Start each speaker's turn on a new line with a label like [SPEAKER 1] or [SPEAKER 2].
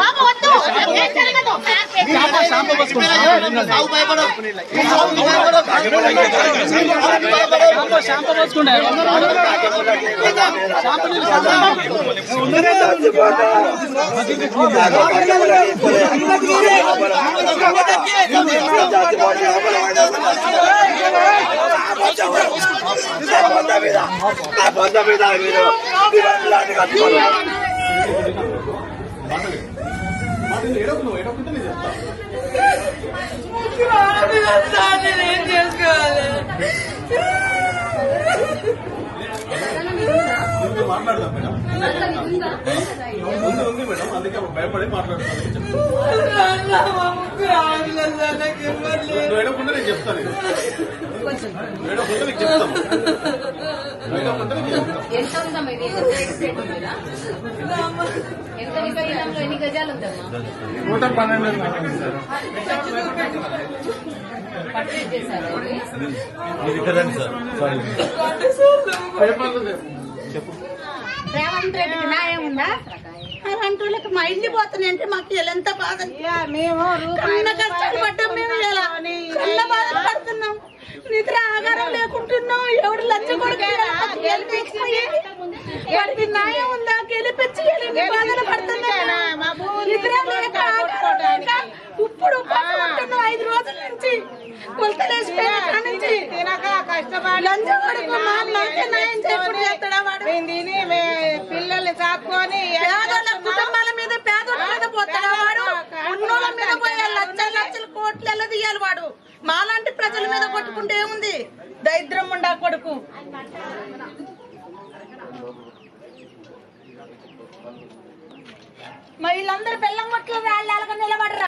[SPEAKER 1] బాబు వద్దు
[SPEAKER 2] ಬಂದ ಬೀದ ಬೀದ ಬೀದ
[SPEAKER 3] あれ選ぶのを選ぶためにやった。మాట్లాడదాం మేడం. ఉంది ఉంది మేడం అందుకే భయపడి మాట్లాడుతున్నాను. నువ్వు ఏడవకుండా నేను చెప్తాను. ఇది. నువ్వు ఏడవకుండా నీకు చెప్తాను. నువ్వు ఏడవకుండా నీకు చెప్తాను.
[SPEAKER 4] ఎంత ఉందమ్మా ఇది? ఎక్స్టెంట్ ఉందా ఎంత విభజనంలో ఎన్ని గజాలు ఉందమ్మా? నూట
[SPEAKER 3] పన్నెండు
[SPEAKER 4] పర్చేజ్ చేశారు ఇది?
[SPEAKER 1] రేవంత్ రెడ్డికి న్యాయం ఉందా? అలాంటి వాళ్ళకి మా ఇంటి పోతున్నాయంటే మాకు ఎంత బాధ?
[SPEAKER 5] మేము కష్టాలు పడ్డాం మేము కన్న బాధలు
[SPEAKER 1] పడుతున్నాం. నిద్ర ఆగారం లేకుంటున్నాం. ఎవడు లంచ కొడుకు వాడికి న్యాయం ఉందా? గెలిపించి బాధలు పడుతున్నాం?
[SPEAKER 5] నిద్ర లేక
[SPEAKER 1] ఇప్పుడు పట్టుకుంటున్నాం ఐదు రోజుల నుంచి. కొలతలేసిపోయిన కాడ నుంచి
[SPEAKER 5] లంచ కొడుకు మా మాకే న్యాయం చేయకుండా
[SPEAKER 1] తీయాలి వాడు. మాలాంటి ప్రజల మీద కొట్టుకుంటే ఏముంది? దరిద్రం ఉండా కొడుకు. మా పిల్లం బెల్లం వేళ్ళగా నిలబడరా?